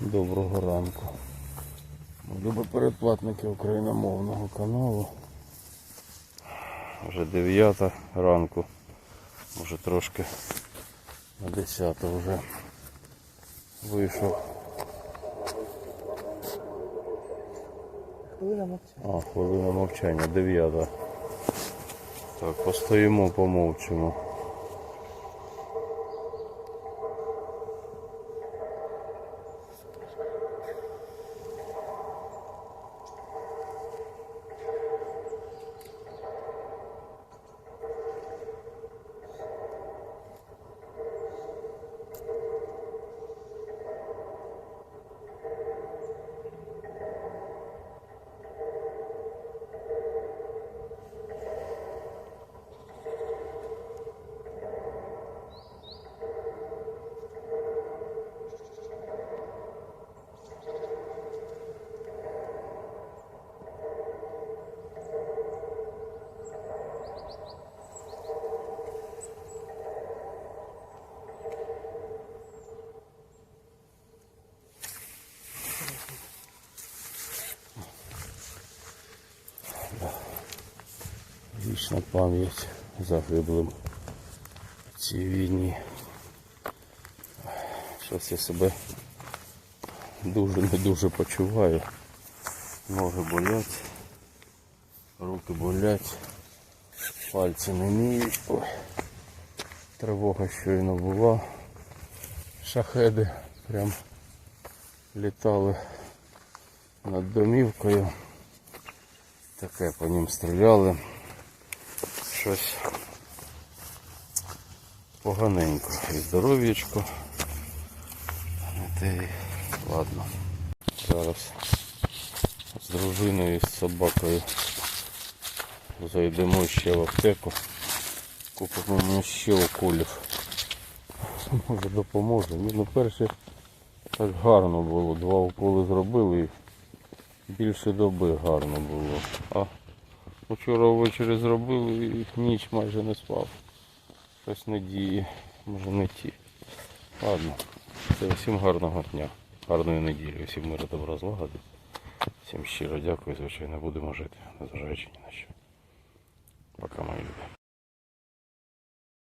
Доброго ранку. Любі передплатники україномовного каналу. Вже 9 ранку. Може трошки на 10 вже вийшов. Хвилина мовчання. А, хвилина мовчання, 9. Так, постоїмо, помовчимо. Вічна пам'ять загиблим в цій війні. Зараз я себе дуже не дуже почуваю. Ноги болять, руки болять, пальці не міють. Тривога щойно була. Шахеди прям літали над домівкою. Таке по ним стріляли. Щось поганенько. І здоров'ячко. Ладно. Зараз з дружиною з собакою зайдемо ще в аптеку. Купимо мені ще уколів. Може допоможе. Ну перше так гарно було. Два уколи зробили більше доби гарно було. А вчора ввечері зробили і ніч майже не спав. Щось не може не ті. Ладно, це всім гарного дня, гарної неділі, всім миру добра злагоди. Всім щиро дякую, звичайно, будемо жити, незважаючи ні на що. Пока, мої любі.